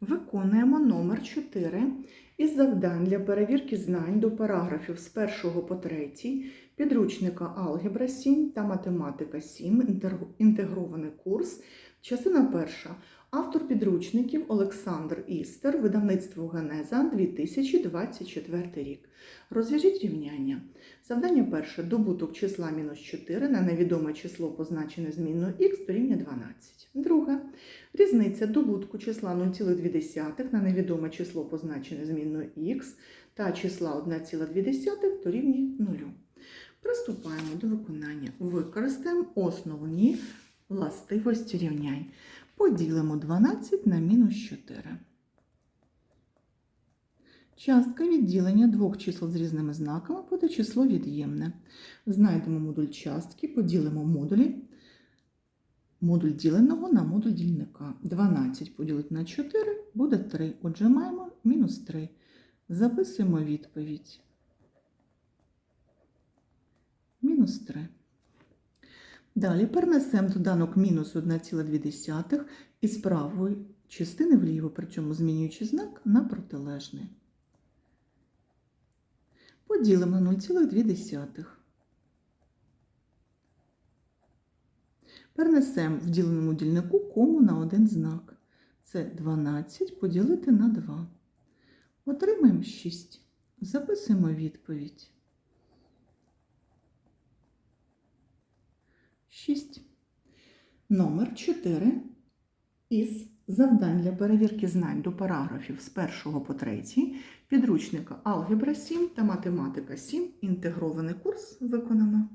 Виконуємо номер 4 із завдань для перевірки знань до параграфів з 1 по 3 підручника Алгебра 7 та Математика 7, інтегрований курс, частина перша. Автор підручників Олександр Істер, видавництво Генеза 2024 рік. Розв'яжіть рівняння. Завдання перше. Добуток числа мінус 4 на невідоме число, позначене змінною х, дорівнює 12. Друге. Різниця добутку числа 0,2 на невідоме число, позначене змінною х, та числа 1,2 дорівнює 0. Приступаємо до виконання. Використаємо основні властивості рівнянь. Поділимо 12 на мінус 4. Частка відділення двох чисел з різними знаками буде число від'ємне. Знайдемо модуль частки, поділимо модулі. Модуль діленого на модуль дільника. 12 поділити на 4 буде 3. Отже, маємо мінус 3. Записуємо відповідь. Мінус 3. Далі перенесемо доданок мінус 1,2 із правої частини вліво, причому змінюючи знак на протилежний. Поділимо на 0,2. Перенесемо в діленому дільнику кому на один знак. Це 12 поділити на 2. Отримаємо 6. Записуємо відповідь. 6. Номер 4 із завдань для перевірки знань до параграфів з 1 по 3 підручника Алгебра 7 та Математика 7. Інтегрований курс виконано.